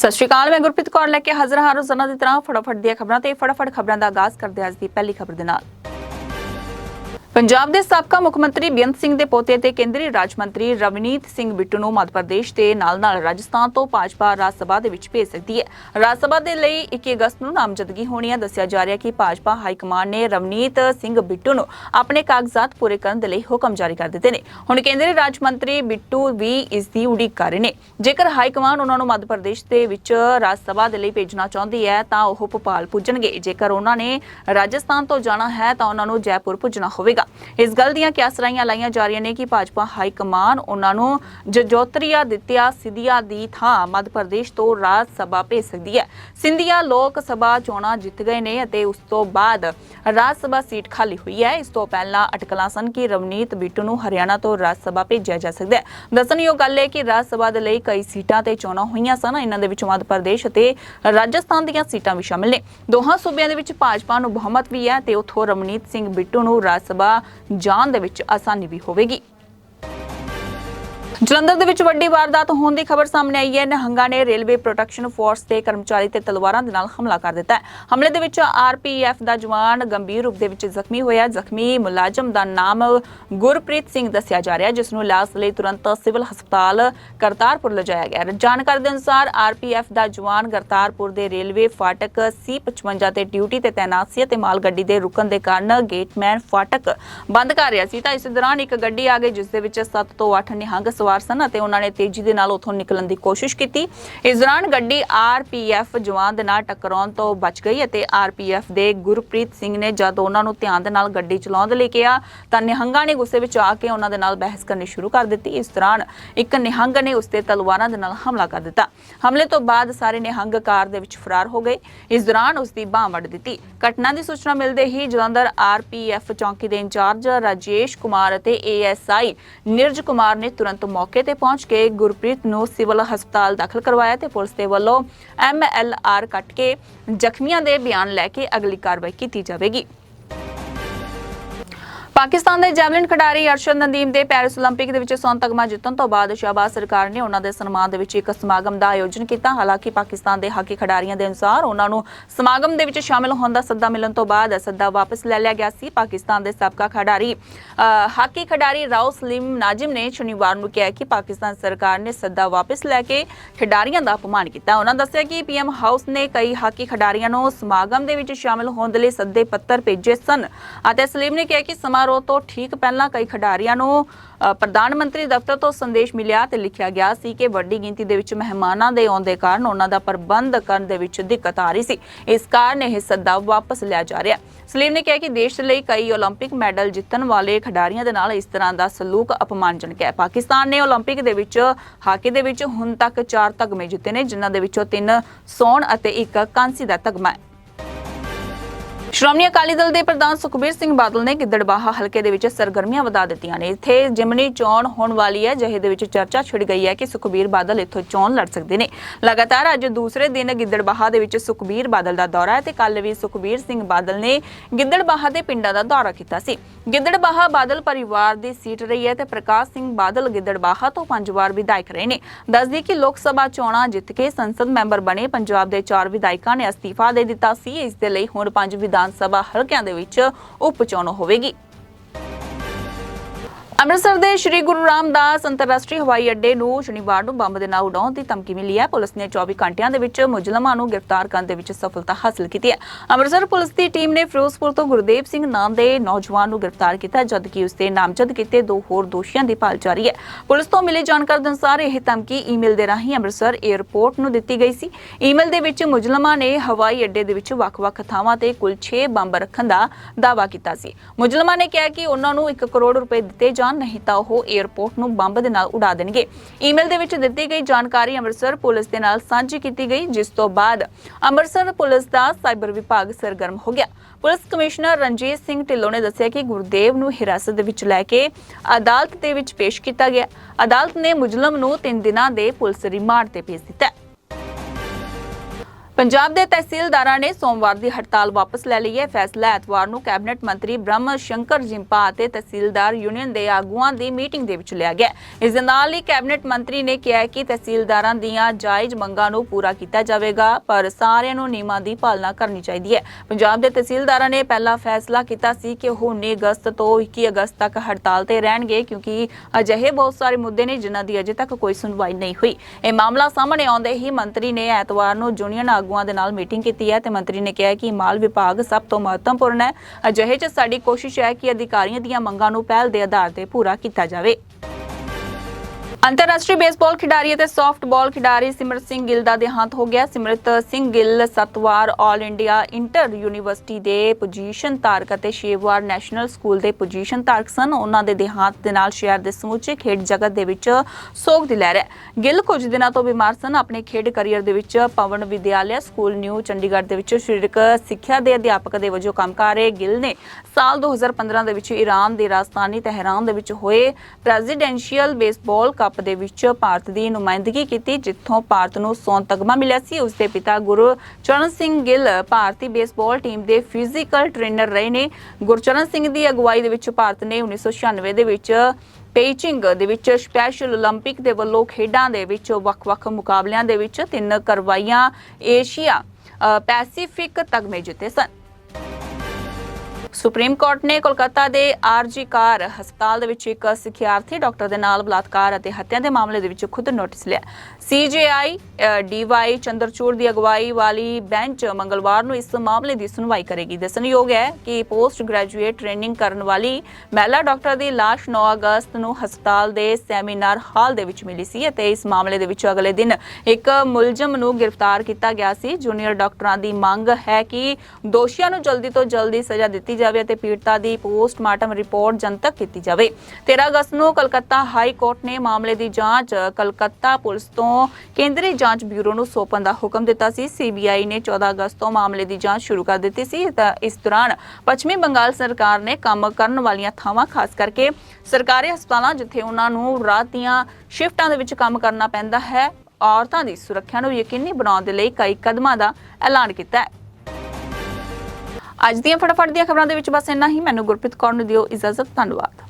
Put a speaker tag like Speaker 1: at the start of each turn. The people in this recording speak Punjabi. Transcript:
Speaker 1: ਸਤਿ ਸ਼੍ਰੀ ਅਕਾਲ, ਮੈਂ ਗੁਰਪ੍ਰੀਤ ਕੌਰ ਲੈ ਕੇ ਹਾਜ਼ਰ ਹਾਂ ਰੋਜ਼ਾਨਾ ਦੀ ਤਰ੍ਹਾਂ ਫਟਾਫਟ ਦੀਆਂ ਖਬਰਾਂ ਤੇ ਫਟਾਫਟ ਖਬਰਾਂ ਦਾ ਆਗਾਜ਼ ਕਰਦੇ ਹਾਂ ਅੱਜ ਦੀ ਪਹਿਲੀ ਖਬਰ ਦੇ ਨਾਲ। ਪੰਜਾਬ ਦੇ ਸਾਬਕਾ ਮੁੱਖ ਮੰਤਰੀ ਬੇਅੰਤ ਸਿੰਘ ਦੇ ਪੋਤੇ ਤੇ ਕੇਂਦਰੀ ਰਾਜ ਮੰਤਰੀ ਰਵਨੀਤ ਸਿੰਘ ਬਿੱਟੂ ਨੂੰ ਮੱਧ ਪ੍ਰਦੇਸ਼ ਦੇ ਨਾਲ-ਨਾਲ ਰਾਜਸਥਾਨ ਤੋਂ ਭਾਜਪਾ ਰਾਜ ਸਭਾ ਦੇ ਵਿੱਚ ਭੇਜ ਸਕਦੀ ਹੈ। ਰਾਜ ਸਭਾ ਦੇ ਲਈ 21 ਅਗਸਤ ਨੂੰ ਨਾਮਜ਼ਦਗੀ ਹੋਣੀ ਹੈ। ਦੱਸਿਆ ਜਾ ਰਿਹਾ ਕਿ ਭਾਜਪਾ ਹਾਈ ਕਮਾਂਡ ਨੇ ਰਵਨੀਤ ਸਿੰਘ ਬਿੱਟੂ ਨੂੰ ਆਪਣੇ ਕਾਗਜ਼ਾਤ ਪੂਰੇ ਕਰਨ ਦੇ ਲਈ ਹੁਕਮ ਜਾਰੀ ਕਰ ਦਿੱਤੇ ਨੇ। ਹੁਣ ਕੇਂਦਰੀ ਰਾਜ ਮੰਤਰੀ ਬਿੱਟੂ ਵੀ ਇਸ ਦੀ ਉਡੀਕ ਕਰ ਰਹੇ ਨੇ। ਜੇਕਰ ਹਾਈ ਕਮਾਂਡ ਉਹਨਾਂ ਨੂੰ ਮੱਧ ਪ੍ਰਦੇਸ਼ ਦੇ ਵਿੱਚ ਰਾਜ ਸਭਾ ਦੇ ਲਈ ਭੇਜਣਾ ਚਾਹੁੰਦੀ ਹੈ, ਤਾਂ ਉਹ ਭੋਪਾਲ ਪੁੱਜਣਗੇ। ਜੇਕਰ ਉਹਨਾਂ ਨੇ ਰਾਜਸਥਾਨ ਤੋਂ ਜਾਣਾ ਹੈ, ਤਾਂ ਉਹਨਾਂ ਨੂੰ ਜੈਪੁਰ ਪੁੱਜਣਾ ਹੋਵੇਗਾ। ਇਸ ਗੱਲ ਦੀਆਂ ਕਿਆਸਰਾਈਆਂ ਲਾਈਆਂ ਜਾ ਰਹੀਆਂ ਨੇ ਕਿ ਭਾਜਪਾ ਹਾਈ ਕਮਾਨ ਉਹਨਾਂ ਨੂੰ ਜਜੋਤਰੀਆ ਦਿੱਤਿਆ ਸਿਧੀਆ ਦੀ ਥਾਂ ਮੱਧ ਪ੍ਰਦੇਸ਼ ਤੋਂ ਰਾਜ ਸਭਾ ਭੇਜ ਸਕਦੀ ਹੈ। ਸਿੰਧੀਆ ਲੋਕ ਸਭਾ ਚੋਣਾਂ ਜਿੱਤ ਗਏ ਨੇ ਅਤੇ ਉਸ ਤੋਂ ਬਾਅਦ ਰਾਜ ਸਭਾ ਸੀਟ ਖਾਲੀ ਹੋਈ ਹੈ। ਇਸ ਤੋਂ ਪਹਿਲਾਂ ਅਟਕਲਾਂ ਸਨ ਕਿ ਰਵਨੀਤ ਬਿੱਟੂ ਨੂੰ ਹਰਿਆਣਾ ਤੋਂ ਰਾਜ ਸਭਾ ਭੇਜਿਆ ਜਾ ਸਕਦਾ ਹੈ। ਦੱਸਣਯੋਗ ਗੱਲ ਹੈ ਕਿ ਰਾਜ ਸਭਾ ਦੇ ਲਈ ਕਈ ਸੀਟਾਂ ਤੇ ਚੋਣਾਂ ਹੋਈਆਂ ਸਨ। ਇਹਨਾਂ ਦੇ ਵਿੱਚ ਮੱਧ ਪ੍ਰਦੇਸ਼ ਅਤੇ ਰਾਜਸਥਾਨ ਦੀਆਂ ਸੀਟਾਂ ਵੀ ਸ਼ਾਮਿਲ ਨੇ। ਦੋਹਾਂ ਸੂਬਿਆਂ ਦੇ ਵਿੱਚ ਭਾਜਪਾ ਨੂੰ ਬਹੁਮਤ ਵੀ ਹੈ ਤੇ ਉੱਥੋਂ ਰਵਨੀਤ ਸਿੰਘ ਬਿੱਟੂ ਨੂੰ ਰਾਜ ਸਭਾ ਜਾਣ ਦੇ ਵਿੱਚ ਆਸਾਨੀ ਵੀ ਹੋਵੇਗੀ। ਜਲੰਧਰ ਦੇ ਵਿੱਚ ਵੱਡੀ ਵਾਰਦਾਤ ਹੋਣ ਦੀ ਖਬਰ ਸਾਹਮਣੇ ਆਈ ਹੈ। ਨਹੰਗਾ ਨੇ ਰੇਲਵੇ ਪ੍ਰੋਟੈਕਸ਼ਨ ਫੋਰਸ ਦੇ ਕਰਮਚਾਰੀ ਤੇ ਤਲਵਾਰਾਂ ਦੇ ਨਾਲ ਹਮਲਾ ਕਰ ਦਿੱਤਾ ਹੈ। ਹਮਲੇ ਦੇ ਵਿੱਚ ਆਰਪੀਐਫ ਦਾ ਜਵਾਨ ਗੰਭੀਰ ਰੂਪ ਦੇ ਵਿੱਚ ਜ਼ਖਮੀ ਹੋਇਆ। ਜ਼ਖਮੀ ਮੁਲਾਜ਼ਮ ਦਾ ਨਾਮ ਗੁਰਪ੍ਰੀਤ ਸਿੰਘ ਦੱਸਿਆ ਜਾ ਰਿਹਾ ਜਿਸ ਨੂੰ ਇਲਾਜ ਲਈ ਤੁਰੰਤ ਸਿਵਲ ਹਸਪਤਾਲ ਕਰਤਾਰਪੁਰ ਲਿਜਾਇਆ ਗਿਆ ਜਾਣਕਾਰੀ ਦੇ ਅਨੁਸਾਰ ਆਰਪੀਐਫ ਦਾ ਜਵਾਨ ਕਰਤਾਰਪੁਰ ਦੇ ਰੇਲਵੇ ਫਾਟਕ C55 ਤੇ ਡਿਊਟੀ ਤੇ ਤੈਨਾਤ ਸੀ ਅਤੇ ਮਾਲ ਗੱਡੀ ਦੇ ਰੁਕਣ ਦੇ ਕਾਰਨ ਗੇਟਮੈਨ ਫਾਟਕ ਬੰਦ ਕਰ ਰਿਹਾ ਸੀ। ਤਾਂ ਇਸ ਦੌਰਾਨ ਇੱਕ ਗੱਡੀ ਆ ਗਈ, ਜਿਸ ਦੇ ਵਿੱਚ 7 ਤੋਂ 8 ਨਿਹੰਗ ਸਵਾਰ ਸਨ ਅਤੇ ਉਹਨਾਂ ਨੇ ਤੇਜ਼ੀ ਦੇ ਨਾਲ ਉੱਥੋਂ ਨਿਕਲਣ ਦੀ ਕੋਸ਼ਿਸ਼ ਕੀਤੀ। ਇਸ ਦੌਰਾਨ ਗੱਡੀ ਆਰਪੀਐਫ ਜਵਾਨ ਦੇ ਨਾਲ ਟਕਰਾਉਣ ਤੋਂ ਬਚ ਗਈ ਅਤੇ ਆਰਪੀਐਫ ਦੇ ਗੁਰਪ੍ਰੀਤ ਸਿੰਘ ਨੇ ਜਦ ਉਹਨਾਂ ਨੂੰ ਧਿਆਨ ਦੇ ਨਾਲ ਗੱਡੀ ਚਲਾਉਣ ਦੇ ਲਈ ਕਿਹਾ, ਤਾਂ ਨਿਹੰਗਾਂ ਨੇ ਗੁੱਸੇ ਵਿੱਚ ਆ ਕੇ ਉਹਨਾਂ ਦੇ ਨਾਲ ਬਹਿਸ ਕਰਨੀ ਸ਼ੁਰੂ ਕਰ ਦਿੱਤੀ। ਇਸ ਦੌਰਾਨ ਇੱਕ ਨਿਹੰਗ ਨੇ ਉਸ ਤੇ ਤਲਵਾਰਾਂ ਦੇ ਨਾਲ ਹਮਲਾ ਕਰ ਦਿੱਤਾ। ਹਮਲੇ ਤੋਂ ਬਾਅਦ ਸਾਰੇ ਨਿਹੰਗ ਕਾਰ ਦੇ ਵਿੱਚ ਫਰਾਰ ਹੋ ਗਏ। ਇਸ ਦੌਰਾਨ ਉਸ ਦੀ ਬਾਹ ਵੱਢ ਦਿੱਤੀ। ਘਟਨਾ ਦੀ ਸੂਚਨਾ ਮਿਲਦੇ ਹੀ ਜਲੰਧਰ ਆਰਪੀਐਫ ਚੌਂਕੀ ਦੇ ਇੰਚਾਰਜ ਰਾਜੇਸ਼ ਕੁਮਾਰ ਅਤੇ ਏਐਸਆਈ ਨਿਰਜ ਕੁਮਾਰ ਨੇ ਤੁਰੰਤ ਮੌਕੇ ਤੇ ਪਹੁੰਚ ਕੇ ਗੁਰਪ੍ਰੀਤ ਨੂੰ ਸਿਵਲ ਹਸਪਤਾਲ ਦਾਖਲ ਕਰਵਾਇਆ ਤੇ ਪੁਲਿਸ ਦੇ ਵੱਲੋਂ ਐਮਐਲਆਰ ਕੱਟ ਕੇ ਜ਼ਖਮੀਆਂ ਦੇ ਬਿਆਨ ਲੈ ਕੇ ਅਗਲੀ ਕਾਰਵਾਈ ਕੀਤੀ ਜਾਵੇਗੀ। ਪਾਕਿਸਤਾਨ ਦੇ ਜੈਵਲਿਨ ਖਿਡਾਰੀ ਅਰਸ਼ਦ ਨਦੀਮ ਦੇ ਪੈਰਿਸ 올림픽 ਦੇ ਵਿੱਚ ਸੋਨ ਤਗਮਾ ਜਿੱਤਣ ਤੋਂ ਬਾਅਦ ਸ਼ਾਬਾਜ਼ ਸਰਕਾਰ ਨੇ ਉਹਨਾਂ ਦੇ ਸਨਮਾਨ ਦੇ ਵਿੱਚ ਇੱਕ ਸਮਾਗਮ ਦਾ ਆਯੋਜਨ ਕੀਤਾ। ਹਾਲਾਂਕਿ ਪਾਕਿਸਤਾਨ ਦੇ ਹਾਕੀ ਖਿਡਾਰੀਆਂ ਦੇ ਅਨੁਸਾਰ ਉਹਨਾਂ ਨੂੰ ਸਮਾਗਮ ਦੇ ਵਿੱਚ ਸ਼ਾਮਿਲ ਹੋਣ ਦਾ ਸੱਦਾ ਮਿਲਣ ਤੋਂ ਬਾਅਦ ਸੱਦਾ ਵਾਪਸ ਲੈ ਲਿਆ ਗਿਆ ਸੀ। ਪਾਕਿਸਤਾਨ ਦੇ ਸਾਬਕਾ ਖਿਡਾਰੀ ਹਾਕੀ ਖਿਡਾਰੀ ਰਾਓ ਸਲੀਮ ਨਾਜਿਮ ਨੇ ਸ਼ਨੀਵਾਰ ਨੂੰ ਕਿਹਾ ਕਿ ਪਾਕਿਸਤਾਨ ਸਰਕਾਰ ਨੇ ਸੱਦਾ ਵਾਪਸ ਲੈ ਕੇ ਖਿਡਾਰੀਆਂ ਦਾ ਅਪਮਾਨ ਕੀਤਾ। ਉਹਨਾਂ ਦੱਸਿਆ ਕਿ ਪੀਐਮ ਹਾਊਸ ਨੇ ਕਈ ਹਾਕੀ ਖਿਡਾਰੀਆਂ ਨੂੰ ਸਮਾਗਮ ਦੇ ਵਿੱਚ ਸ਼ਾਮਿਲ ਹੋਣ ਦੇ ਲਈ ਸੱਦੇ ਪੱਤਰ ਭੇਜੇ ਸਨ ਅਤੇ ਸਲੀਮ ਨੇ ਕਿਹਾ ਕਿ ਸਮਾਰੋਹ ਤੋਂ ਠੀਕ ਪਹਿਲਾਂ ਕਈ ਖਿਡਾਰੀਆਂ ਨੂੰ ਅ, ਪ੍ਰਧਾਨ ਮੰਤਰੀ ਦਫ਼ਤਰ ਤੋਂ ਸੰਦੇਸ਼ ਮਿਲਿਆ ਤੇ ਲਿਖਿਆ ਗਿਆ ਸੀ ਕਿ ਵੱਡੀ ਗਿਣਤੀ ਦੇ ਵਿੱਚ ਮਹਿਮਾਨਾਂ ਦੇ ਆਉਣ ਦੇ ਕਾਰਨ ਉਹਨਾਂ ਦਾ ਪ੍ਰਬੰਧ ਕਰਨ ਦੇ ਵਿੱਚ ਦਿੱਕਤ ਆ ਰਹੀ ਸੀ ਇਸ ਕਾਰਨ ਇਹ ਸੱਦਾ ਵਾਪਸ ਲਿਆ ਜਾ ਰਿਹਾ ਸਲੀਮ ਨੇ ਕਿਹਾ ਕਿ ਦੇਸ਼ ਲਈ ਕਈ 올림픽 ਮੈਡਲ ਜਿੱਤਣ ਵਾਲੇ ਖਿਡਾਰੀਆਂ ਦੇ ਨਾਲ ਇਸ ਤਰ੍ਹਾਂ ਦਾ ਸਲੂਕ ਅਪਮਾਨਜਨਕ ਹੈ ਪਾਕਿਸਤਾਨ ਨੇ 올림픽 ਦੇ ਵਿੱਚ ਹਾਕੀ ਦੇ ਵਿੱਚ ਹੁਣ ਤੱਕ 4 ਤਗਮੇ ਜਿੱਤੇ ਨੇ ਜਿਨ੍ਹਾਂ ਦੇ ਵਿੱਚੋਂ 3 ਸੋਨ ਅਤੇ ਇੱਕ ਕਾਂਸੀ ਦਾ ਤਗਮਾ ਹੈ ਸ਼੍ਰੋਮਣੀ ਅਕਾਲੀ ਦਲ ਦੇ ਪ੍ਰਧਾਨ ਸੁਖਬੀਰ ਸਿੰਘ ਬਾਦਲ ਨੇ ਗਿੱਦੜਬਾਹਾ ਹਲਕੇ ਦੇ ਵਿੱਚ ਸਰਗਰਮੀਆਂ ਵਧਾ ਦਿੱਤੀਆਂ ਨੇ। ਇੱਥੇ ਜਿਮਨੀ ਚੋਣ ਹੋਣ ਵਾਲੀ ਹੈ ਜਿਹੇ ਦੇ ਵਿੱਚ ਚਰਚਾ ਛਿੜ ਗਈ ਹੈ ਕਿ ਸੁਖਬੀਰ ਬਾਦਲ ਇੱਥੋਂ ਚੋਣ ਲੜ ਸਕਦੇ ਨੇ। ਲਗਾਤਾਰ ਅੱਜ ਦੂਸਰੇ ਦਿਨ ਗਿੱਦੜਬਾਹਾ ਦੇ ਵਿੱਚ ਸੁਖਬੀਰ ਬਾਦਲ ਦਾ ਦੌਰਾ ਹੈ ਤੇ ਕੱਲ ਵੀ ਸੁਖਬੀਰ ਸਿੰਘ ਬਾਦਲ ਨੇ ਗਿੱਦੜਬਾਹਾ ਦੇ ਪਿੰਡਾਂ ਦਾ ਦੌਰਾ ਕੀਤਾ ਸੀ। ਗਿੱਦੜਬਾਹਾ ਬਾਦਲ ਪਰਿਵਾਰ ਦੀ ਸੀਟ ਰਹੀ ਹੈ ਤੇ ਪ੍ਰਕਾਸ਼ ਸਿੰਘ ਬਾਦਲ ਗਿੱਦੜਬਾਹਾ ਤੋਂ ਪੰਜ ਵਾਰ ਵਿਧਾਇਕ ਰਹੇ ਨੇ। ਦੱਸਦੀ ਕਿ ਲੋਕ ਸਭਾ ਚੋਣਾਂ ਜਿੱਤ ਕੇ ਸੰਸਦ ਮੈਂਬਰ ਬਣੇ, ਪੰਜਾਬ ਦੇ ਚਾਰ ਵਿਧਾਇਕਾਂ ਨੇ ਅਸਤੀਫਾ ਦੇ ਦਿੱਤਾ ਸੀ। ਇਸ ਦੇ ਲਈ ਹੁਣ ਪੰਜ ਵਿਧਾਨ ਸਭਾ ਹਲਕਿਆਂ ਦੇ ਵਿੱਚ ਉਪ ਚੋਣ ਹੋਵੇਗੀ। ਅੰਮ੍ਰਿਤਸਰ ਦੇ ਸ੍ਰੀ ਗੁਰੂ ਰਾਮਦਾਸ ਅੰਤਰਰਾਸ਼ਟਰੀ ਹਵਾਈ ਅੱਡੇ ਨੂੰ ਸ਼ਨੀਵਾਰ ਨੂੰ ਬੰਬ ਦੇ ਨਾਲ ਉਡਾਉਣ ਦੀ ਧਮਕੀ ਮਿਲੀ ਹੈ। ਪੁਲਿਸ ਨੇ 24 ਘੰਟਿਆਂ ਦੇ ਵਿੱਚ ਮੁਜਰਮਾਂ ਨੂੰ ਗ੍ਰਿਫਤਾਰ ਕਰਨ ਦੇ ਵਿੱਚ ਸਫਲਤਾ ਹਾਸਲ ਕੀਤੀ ਹੈ। ਅੰਮ੍ਰਿਤਸਰ ਪੁਲਿਸ ਦੀ ਟੀਮ ਨੇ ਫਿਰੋਜ਼ਪੁਰ ਤੋਂ ਗੁਰਦੇਵ ਸਿੰਘ ਨਾਮ ਦੇ ਨੌਜਵਾਨ ਨੂੰ ਗ੍ਰਿਫਤਾਰ ਕੀਤਾ ਜਦਕਿ ਉਸ ਦੇ ਨਾਮਜ਼ਦ ਕੀਤੇ ਦੋ ਹੋਰ ਦੋਸ਼ੀਆਂ ਦੀ ਭਾਲ ਜਾਰੀ ਹੈ। ਪੁਲਿਸ ਤੋਂ ਮਿਲੀ ਜਾਣਕਾਰੀ ਦੇ ਅਨੁਸਾਰ ਇਹ ਧਮਕੀ ਈਮੇਲ ਦੇ ਰਾਹੀਂ ਅੰਮ੍ਰਿਤਸਰ 에ਅਰਪੋਰਟ ਨੂੰ ਦਿੱਤੀ ਗਈ ਸੀ। ਈਮੇਲ ਦੇ ਵਿੱਚ ਮੁਜ਼ਲਮਾਂ ਨੇ ਹਵਾਈ ਅੱਡੇ ਦੇ ਵਿੱਚ ਵੱਖ-ਵੱਖ ਥਾਵਾਂ ਤੇ ਕੁੱਲ 6 ਬੰਬ ਰੱਖਣ ਦਾ ਦਾਅਵਾ ਕੀਤਾ ਸੀ। ਮੁਜ਼ਲਮਾਂ ਨੇ ਕਿਹਾ ਕਿ ਉਹਨਾਂ ਨੂੰ 1 ਕਰੋੜ ਰੁਪਏ ਦਿੱਤੇ ਜਾਣ ਨਹੀਂ ਤਾਂ ਉਹ 에ਅਰਪੋਰਟ ਨੂੰ ਬੰਬ ਦੇ ਨਾਲ ਉਡਾ ਦੇਣਗੇ। ਈਮੇਲ ਦੇ ਵਿੱਚ ਦਿੱਤੀ ਗਈ ਜਾਣਕਾਰੀ ਅੰਮ੍ਰਿਤਸਰ ਪੁਲਿਸ ਦੇ ਨਾਲ ਸਾਂਝੀ ਕੀਤੀ ਗਈ, ਜਿਸ ਤੋਂ ਬਾਅਦ ਅੰਮ੍ਰਿਤਸਰ ਪੁਲਿਸ ਦਾ ਸਾਈਬਰ ਵਿਭਾਗ ਸਰਗਰਮ ਹੋ ਗਿਆ। ਪੁਲਿਸ ਕਮਿਸ਼ਨਰ ਰਣਜੀਤ ਸਿੰਘ ਢਿੱਲੋਂ ਨੇ ਦੱਸਿਆ ਕਿ ਗੁਰਦੇਵ ਨੂੰ ਹਿਰਾਸਤ ਵਿੱਚ ਲੈ ਕੇ ਅਦਾਲਤ ਦੇ ਵਿੱਚ ਪੇਸ਼ ਕੀਤਾ ਗਿਆ। ਅਦਾਲਤ ਨੇ ਮੁਜਲਮ ਨੂੰ 3 ਦਿਨਾਂ ਦੇ ਪੁਲਿਸ ਰਿਮਾਂਡ ਤੇ ਭੇਜ ਦਿੱਤਾ ਪੰਜਾਬ ਦੇ ਤਹਿਸੀਲਦਾਰਾਂ ਨੇ ਸੋਮਵਾਰ ਦੀ ਹੜਤਾਲ ਵਾਪਸ ਲੈ ਲਈ ਹੈ। ਫੈਸਲਾ ਐਤਵਾਰ ਨੂੰ ਕੈਬਨਿਟ ਮੰਤਰੀ ਬ੍ਰਹਮ ਸ਼ੰਕਰ ਜਿੰਪਾ ਅਤੇ ਤਹਿਸੀਲਦਾਰ ਯੂਨੀਅਨ ਦੇ ਆਗੂਆਂ ਦੀ ਮੀਟਿੰਗ ਦੇ ਵਿੱਚ ਲਿਆ ਗਿਆ ਇਸ ਦੇ ਨਾਲ ਹੀ ਕੈਬਨਿਟ ਮੰਤਰੀ ਨੇ ਕਿਹਾ ਕਿ ਤਹਿਸੀਲਦਾਰਾਂ ਦੀਆਂ ਜਾਇਜ਼ ਮੰਗਾਂ ਨੂੰ ਪੂਰਾ ਕੀਤਾ ਜਾਵੇਗਾ, ਪਰ ਸਾਰਿਆਂ ਨੂੰ ਨਿਯਮਾਂ ਦੀ ਪਾਲਣਾ ਕਰਨੀ ਚਾਹੀਦੀ ਹੈ। ਪੰਜਾਬ ਦੇ ਤਹਿਸੀਲਦਾਰਾਂ ਨੇ ਪਹਿਲਾ ਫੈਸਲਾ ਕੀਤਾ ਸੀ ਕਿ ਉਹ 19 ਅਗਸਤ ਤੋਂ 21 ਅਗਸਤ ਤੱਕ ਹੜਤਾਲ ਤੇ ਰਹਿਣਗੇ, ਕਿਉਂਕਿ ਅਜਿਹੇ ਬਹੁਤ ਸਾਰੇ ਮੁੱਦੇ ਨੇ ਜਿਨ੍ਹਾਂ ਦੀ ਅਜੇ ਤੱਕ ਕੋਈ ਸੁਣਵਾਈ ਨਹੀਂ ਹੋਈ। ਇਹ ਮਾਮਲਾ ਸਾਹਮਣੇ ਆਉਂਦੇ ਹੀ ਮੰਤਰੀ ਨੇ ਐਤਵਾਰ ਨੂੰ ਯੂਨੀਅਨ ਆਗੂਆਂ ਦੇ ਨਾਲ ਮੀਟਿੰਗ ਕੀਤੀ ਹੈ ਤੇ ਮੰਤਰੀ ਨੇ ਕਿਹਾ ਕਿ ਮਾਲ ਵਿਭਾਗ ਸਭ ਤੋਂ ਮਹੱਤਵਪੂਰਨ ਹੈ। ਅਜਿਹੇ 'ਚ ਸਾਡੀ ਕੋਸ਼ਿਸ਼ ਹੈ ਕਿ ਅਧਿਕਾਰੀਆਂ ਦੀਆਂ ਮੰਗਾਂ ਨੂੰ ਪਹਿਲ ਦੇ ਆਧਾਰ ਤੇ ਪੂਰਾ ਕੀਤਾ ਜਾਵੇ। ਅੰਤਰਰਾਸ਼ਟਰੀ ਬੇਸਬਾਲ ਖਿਡਾਰੀ ਅਤੇ ਸਾਫਟਬਾਲ ਖਿਡਾਰੀ ਸਿਮਰਤ ਸਿੰਘ ਗਿੱਲ ਦਾ ਦੇਹਾਂਤ ਹੋ ਗਿਆ। ਸਿਮਰਤ ਸਿੰਘ ਗਿੱਲ ਸੱਤ ਵਾਰ ਆਲ ਇੰਡੀਆ ਇੰਟਰ ਯੂਨੀਵਰਸਿਟੀ ਦੇ ਪੋਜੀਸ਼ਨ ਧਾਰਕ ਅਤੇ ਛੇ ਵਾਰ ਨੈਸ਼ਨਲ ਸਕੂਲ ਦੇ ਪੋਜੀਸ਼ਨ ਧਾਰਕ ਸਨ। ਉਹਨਾਂ ਦੇ ਦੇਹਾਂਤ ਦੇ ਨਾਲ ਸ਼ਹਿਰ ਦੇ ਸਮੁੱਚੇ ਖੇਡ ਜਗਤ ਦੇ ਵਿੱਚ ਸੋਗ ਦੀ ਲਹਿਰ ਹੈ। ਗਿੱਲ ਕੁਝ ਦਿਨਾਂ ਤੋਂ ਬਿਮਾਰ ਸਨ। ਆਪਣੇ ਖੇਡ ਕੈਰੀਅਰ ਦੇ ਵਿੱਚ ਪਵਨ ਵਿਦਿਆਲਿਆ ਸਕੂਲ ਨਿਊ ਚੰਡੀਗੜ੍ਹ ਦੇ ਵਿੱਚ ਸਰੀਰਕ ਸਿੱਖਿਆ ਦੇ ਅਧਿਆਪਕ ਦੇ ਵਜੋਂ ਕੰਮ ਕਰ ਰਹੇ। ਗਿੱਲ ਨੇ ਸਾਲ 2015 ਦੇ ਵਿੱਚ ਈਰਾਨ ਦੀ ਰਾਜਧਾਨੀ ਤਹਿਰਾਨ ਦੇ ਵਿੱਚ ਹੋਏ ਪ੍ਰੈਜ਼ੀਡੈਂਸ਼ੀਅਲ ਬੇਸਬਾਲ ਕੱਪ ਦੇ ਵਿੱਚ ਭਾਰਤ ਦੀ ਨੁਮਾਇੰਦਗੀ ਕੀਤੀ ਜਿੱਥੋਂ ਭਾਰਤ ਨੂੰ ਸੋਨ ਤਗਮਾ ਮਿਲਿਆ ਸੀ ਉਸ ਦੇ ਪਿਤਾ ਗੁਰਚਰਨ ਸਿੰਘ ਗਿੱਲ ਭਾਰਤੀ ਬੇਸਬਾਲ ਟੀਮ ਦੇ ਫਿਜ਼ੀਕਲ ਟ੍ਰੇਨਰ ਰਹੇ ਨੇ ਗੁਰਚਰਨ ਸਿੰਘ ਦੀ ਅਗਵਾਈ ਦੇ ਵਿੱਚ ਭਾਰਤ ਨੇ 1996 ਦੇ ਵਿੱਚ ਪੇਚਿੰਗ ਦੇ ਵਿੱਚ ਸਪੈਸ਼ਲ 올림픽 ਦੇ ਵੱਲੋਂ ਖੇਡਾਂ ਦੇ ਵਿੱਚ ਵੱਖ-ਵੱਖ ਮੁਕਾਬਲਿਆਂ ਦੇ ਵਿੱਚ ਤਿੰਨ ਕਰਵਾਈਆਂ ਏਸ਼ੀਆ ਅ, ਪੈਸੀਫਿਕ ਤਗਮੇ ਜਿੱਤੇ ਸਨ ਸੁਪਰੀਮ ਕੋਰਟ ਨੇ ਕੋਲਕਾਤਾ ਦੇ ਆਰਜੀ ਕਾਰ ਹਸਪਤਾਲ ਦੇ ਵਿੱਚ ਇੱਕ ਸਿੱਖਿਆਰਥੀ ਡਾਕਟਰ ਦੇ ਨਾਲ ਬਲਾਤਕਾਰ ਅਤੇ ਹੱਤਿਆ ਦੇ ਮਾਮਲੇ ਦੇ ਵਿੱਚ ਖੁਦ ਨੋਟਿਸ ਲਿਆ। ਸੀਜੇਆਈ ਡੀਵਾਈ ਚੰਦਰਚੂੜ ਦੀ ਅਗਵਾਈ ਵਾਲੀ ਬੈਂਚ ਮੰਗਲਵਾਰ ਨੂੰ ਇਸ ਮਾਮਲੇ ਦੀ ਸੁਣਵਾਈ ਕਰੇਗੀ। ਦੱਸਣਯੋਗ ਹੈ ਕਿ ਪੋਸਟ ਗ੍ਰੈਜੂਏਟ ਟ੍ਰੇਨਿੰਗ ਕਰਨ ਵਾਲੀ ਮਹਿਲਾ ਡਾਕਟਰ ਦੀ ਲਾਸ਼ 9 ਅਗਸਤ ਨੂੰ ਹਸਪਤਾਲ ਦੇ ਸੈਮੀਨਾਰ ਹਾਲ ਦੇ ਵਿੱਚ ਮਿਲੀ ਸੀ ਅਤੇ ਇਸ ਮਾਮਲੇ ਦੇ ਵਿੱਚ ਅਗਲੇ ਦਿਨ ਇੱਕ ਮੁਲਜ਼ਮ ਨੂੰ ਗ੍ਰਿਫਤਾਰ ਕੀਤਾ ਗਿਆ ਸੀ। ਜੂਨੀਅਰ ਡਾਕਟਰਾਂ ਦੀ ਮੰਗ ਹੈ ਕਿ ਦੋਸ਼ੀਆਂ ਨੂੰ ਜਲਦੀ ਤੋਂ ਜਲਦੀ ਸਜ਼ਾ ਦਿੱਤੀ ਜਾਵੇ ਅਤੇ ਪੀੜਤਾ ਦੀ ਪੋਸਟਮਾਰਟਮ ਰਿਪੋਰਟ ਜਨਤਕ ਕੀਤੀ ਜਾਵੇ। 13 ਅਗਸਤ ਨੂੰ ਕਲਕੱਤਾ ਹਾਈ ਕੋਰਟ ਨੇ ਮਾਮਲੇ ਦੀ ਜਾਂਚ ਕਲਕੱਤਾ ਪੁਲਿਸ ਤੋਂ ਕੇਂਦਰੀ ਜਾਂਚ ਬਿਊਰੋ ਨੂੰ ਸੌਂਪਣ ਦਾ ਹੁਕਮ ਦਿੱਤਾ ਸੀ। ਸੀਬੀਆਈ ਨੇ 14 ਅਗਸਤ ਤੋਂ ਮਾਮਲੇ ਦੀ ਜਾਂਚ ਸ਼ੁਰੂ ਕਰ ਦਿੱਤੀ ਸੀ। ਇਸ ਦੌਰਾਨ ਪੱਛਮੀ ਬੰਗਾਲ ਸਰਕਾਰ ਨੇ ਕੰਮ ਕਰਨ ਵਾਲੀਆਂ ਥਾਵਾਂ, ਖਾਸ ਕਰਕੇ ਸਰਕਾਰੀ ਹਸਪਤਾਲਾਂ, ਜਿੱਥੇ ਉਹਨਾਂ ਨੂੰ ਰਾਤ ਦੀਆਂ ਸ਼ਿਫਟਾਂ ਦੇ ਵਿੱਚ ਕੰਮ ਕਰਨਾ ਪੈਂਦਾ ਹੈ, ਔਰਤਾਂ ਦੀ ਸੁਰੱਖਿਆ ਨੂੰ ਯਕੀਨੀ ਬਣਾਉਣ ਦੇ ਲਈ ਕਈ ਕਦਮਾਂ ਦਾ ਐਲਾਨ ਕੀਤਾ ਹੈ। ਅੱਜ ਦੀਆਂ ਫਟਾਫਟ ਦੀਆਂ ਖਬਰਾਂ ਦੇ ਵਿੱਚ ਬਸ ਇੰਨਾ ਹੀ। ਮੈਨੂੰ ਗੁਰਪ੍ਰੀਤ ਕੌਰ ਨੂੰ ਦਿਓ ਇਜਾਜ਼ਤ। ਧੰਨਵਾਦ।